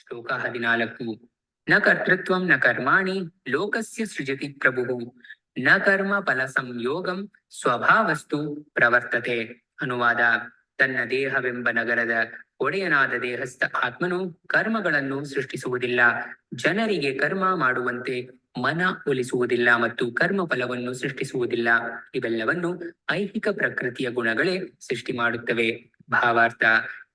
ಶ್ಲೋಕ ಹದಿನಾಲ್ಕು. ನ ಕರ್ತೃತ್ವ ನ ಕರ್ಮಾಣಿ ಲೋಕಸ್ಯ ಸೃಜತಿ ಪ್ರಭು ನ ಕರ್ಮ ಫಲ ಸಂಯೋಗಂ ಸ್ವಭಾವಸ್ತು ಪ್ರವರ್ತತೆ. ಅನುವಾದ, ತನ್ನ ದೇಹವೆಂಬ ನಗರದ ಒಡೆಯನಾದ ದೇಹಸ್ಥ ಆತ್ಮನು ಕರ್ಮಗಳನ್ನು ಸೃಷ್ಟಿಸುವುದಿಲ್ಲ. ಜನರಿಗೆ ಕರ್ಮ ಮಾಡುವಂತೆ ಮನ ಒಲಿಸುವುದಿಲ್ಲ ಮತ್ತು ಕರ್ಮ ಫಲವನ್ನು ಸೃಷ್ಟಿಸುವುದಿಲ್ಲ. ಇವೆಲ್ಲವನ್ನು ಐಹಿಕ ಪ್ರಕೃತಿಯ ಗುಣಗಳೇ ಸೃಷ್ಟಿ ಮಾಡುತ್ತವೆ. ಭಾವಾರ್ಥ,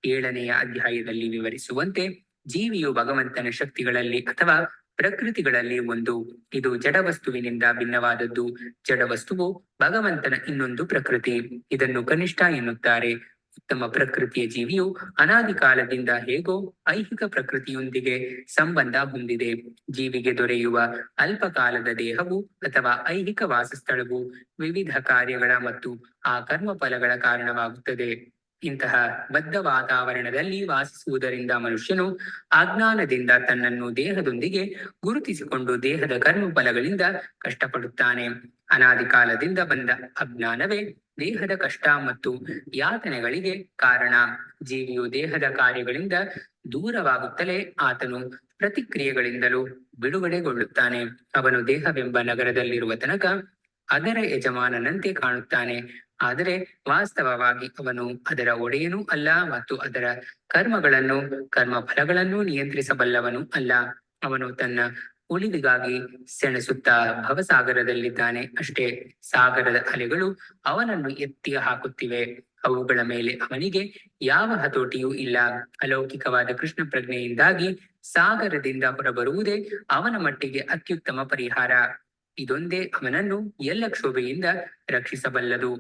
ಏಳನೆಯ ಅಧ್ಯಾಯದಲ್ಲಿ ವಿವರಿಸುವಂತೆ ಜೀವಿಯು ಭಗವಂತನ ಶಕ್ತಿಗಳಲ್ಲಿ ಅಥವಾ ಪ್ರಕೃತಿಗಳಲ್ಲಿ ಒಂದು. ಇದು ಜಡವಸ್ತುವಿನಿಂದ ಭಿನ್ನವಾದದ್ದು. ಜಡವಸ್ತುವು ಭಗವಂತನ ಇನ್ನೊಂದು ಪ್ರಕೃತಿ. ಇದನ್ನು ಕನಿಷ್ಠ ಎನ್ನುತ್ತಾರೆ. ಉತ್ತಮ ಪ್ರಕೃತಿಯ ಜೀವಿಯು ಅನಾದಿ ಕಾಲದಿಂದ ಹೇಗೋ ಐಹಿಕ ಪ್ರಕೃತಿಯೊಂದಿಗೆ ಸಂಬಂಧ ಹೊಂದಿದೆ. ಜೀವಿಗೆ ದೊರೆಯುವ ಅಲ್ಪಕಾಲದ ದೇಹವು ಅಥವಾ ಐಹಿಕ ವಾಸಸ್ಥಳವು ವಿವಿಧ ಕಾರ್ಯಗಳ ಮತ್ತು ಆ ಕರ್ಮ ಫಲಗಳ ಕಾರಣವಾಗುತ್ತದೆ. ಇಂತಹ ಬದ್ಧ ವಾತಾವರಣದಲ್ಲಿ ವಾಸಿಸುವುದರಿಂದ ಮನುಷ್ಯನು ಅಜ್ಞಾನದಿಂದ ತನ್ನನ್ನು ದೇಹದೊಂದಿಗೆ ಗುರುತಿಸಿಕೊಂಡು ದೇಹದ ಕರ್ಮ ಫಲಗಳಿಂದ ಕಷ್ಟಪಡುತ್ತಾನೆ. ಅನಾದಿ ಕಾಲದಿಂದ ಬಂದ ಅಜ್ಞಾನವೇ ದೇಹದ ಕಷ್ಟ ಮತ್ತು ಯಾತನೆಗಳಿಗೆ ಕಾರಣ. ಜೀವಿಯು ದೇಹದ ಕಾರ್ಯಗಳಿಂದ ದೂರವಾಗುತ್ತಲೇ ಆತನು ಪ್ರತಿಕ್ರಿಯೆಗಳಿಂದಲೂ ಬಿಡುಗಡೆಗೊಳ್ಳುತ್ತಾನೆ. ಅವನು ದೇಹವೆಂಬ ನಗರದಲ್ಲಿರುವ ತನಕ ಅದರ ಯಜಮಾನನಂತೆ ಕಾಣುತ್ತಾನೆ. ಆದರೆ ವಾಸ್ತವವಾಗಿ ಅವನು ಅದರ ಒಡೆಯನೂ ಅಲ್ಲ ಮತ್ತು ಅದರ ಕರ್ಮಗಳನ್ನು ಕರ್ಮ ಫಲಗಳನ್ನು ನಿಯಂತ್ರಿಸಬಲ್ಲವನು ಅಲ್ಲ. ಅವನು ತನ್ನ ಉಳಿವಿಗಾಗಿ ಸೆಣಸುತ್ತಾ ಭವಸಾಗರದಲ್ಲಿದ್ದಾನೆ ಅಷ್ಟೇ. ಸಾಗರದ ಅಲೆಗಳು ಅವನನ್ನು ಎತ್ತಿ ಹಾಕುತ್ತಿವೆ. ಅವುಗಳ ಮೇಲೆ ಅವನಿಗೆ ಯಾವ ಹತೋಟಿಯೂ ಇಲ್ಲ. ಅಲೌಕಿಕವಾದ ಕೃಷ್ಣ ಪ್ರಜ್ಞೆಯಿಂದಾಗಿ ಸಾಗರದಿಂದ ಹೊರಬರುವುದೇ ಅವನ ಮಟ್ಟಿಗೆ ಅತ್ಯುತ್ತಮ ಪರಿಹಾರ. ಇದೊಂದೇ ಅವನನ್ನು ಎಲ್ಲ ಕ್ಷೋಭೆಯಿಂದ ರಕ್ಷಿಸಬಲ್ಲದು.